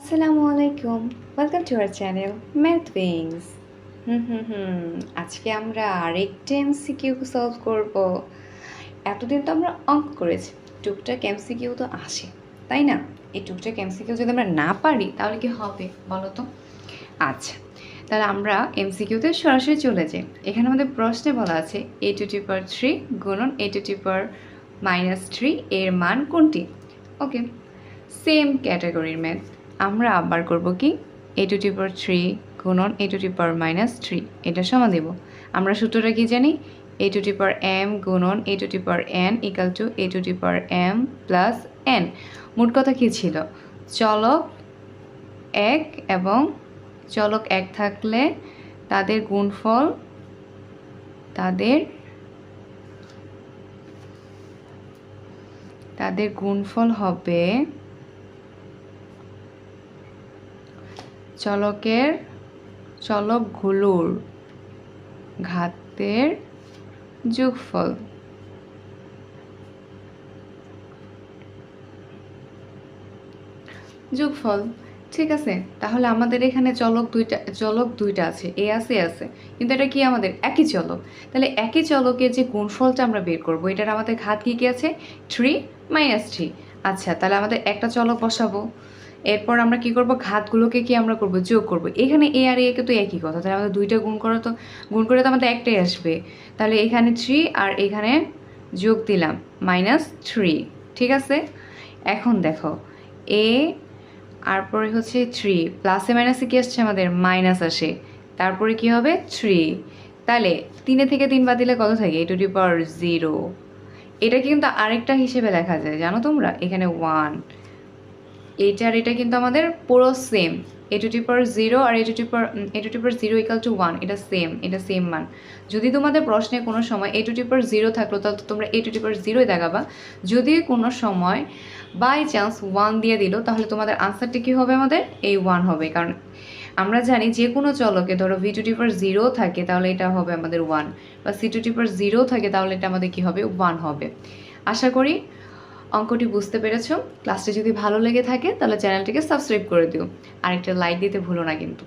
আসসালামু আলাইকুম। Welcome to our channel math wings hmm hmm hmm. আজকে আমরা আরেকটা এমসিকিউ সলভ করব। এতদিন তো আমরা অঙ্ক করেছি, টুকটাক এমসিকিউ তো আসে, তাই না? এই টুকটাক এমসিকিউ যদি আমরা না পারি, তাহলে কি হবে বলো তো? আচ্ছা তাহলে আমরা এমসিকিউতে সরাসরি চলে যাই। এখানে আমাদের প্রশ্নে বলা আছে এ টু টি পার থ্রি গুণন A two T per minus three এর মান কোনটি? ওকে সেম ক্যাটাগরির ম্যাথ আমরা আবার করব কি? এ টু টি পাওয়ার থ্রি গুণন A two T power minus three এটা সমান দেব। আমরা সূত্রটা কি জানি? এ টু টি পাওয়ার এম গুণন A two T power N equal to A two T power M plus N মোট কথা কী ছিল? চলক এক এবং চলক এক থাকলে তাদের গুণফল, তাদের তাদের গুণফল হবে চলকের চলক চলকগুলোর ঘাতের যোগফল। যোগফল, ঠিক আছে? তাহলে আমাদের এখানে চলক দুইটা চলক দুইটা আছে, এ আছে আছে। কিন্তু এটা কি আমাদের? একই চলক। তাহলে একই চলকের যে গুণফলটা আমরা বের করব, এটার আমাদের ঘাত কী কী আছে? থ্রি মাইনাস থ্রি আচ্ছা তাহলে আমাদের একটা চলক বসাবো। এরপর আমরা কি করব? ঘাতগুলোকে কি আমরা করব? যোগ করব। এখানে এ আর এ তো একই কথা, তাহলে আমাদের দুইটা গুণ করো তো, গুণ করে তো আমাদের একটাই আসবে। তাহলে এখানে থ্রি আর এখানে যোগ দিলাম মাইনাস থ্রি ঠিক আছে? এখন দেখো এ আর পরে হচ্ছে থ্রি প্লাসে মাইনাসে কী আসছে আমাদের? মাইনাস আসে। তারপরে কি হবে? থ্রি তাহলে তিনে থেকে তিন বাদ দিলে কত থাকে? A two D power zero এটা কিন্তু আরেকটা হিসেবে লেখা যায়, জানো তোমরা? এখানে ওয়ান এইটা আর এটা কিন্তু আমাদের পুরো same A two T per zero R A two T per A two T per zero equal to one এটা সেম এটা সেম মান. যদি তোমাদের প্রশ্নে কোনো সময় এ টু টি পার জিরো থাকল, তাহলে তোমরা এ টু টি পার জিরোই দেখাবা। যদি কোনো সময় বাই চান্স ওয়ান দিয়ে দিল, তাহলে তোমাদের আনসারটি কী হবে আমাদের? এই ওয়ান হবে। কারণ আমরা জানি যে কোনো চলকে ধরো V two T per zero থাকে, তাহলে এটা হবে আমাদের ওয়ান বা C two T per zero থাকে, তাহলে এটা আমাদের কী হবে? ওয়ান হবে। আশা করি অঙ্কটি বুঝতে পেরেছ? ক্লাসটি যদি ভালো লেগে থাকে, তাহলে চ্যানেলটিকে সাবস্ক্রাইব করে দিও। আর একটা লাইক দিতে ভুলো না কিন্তু।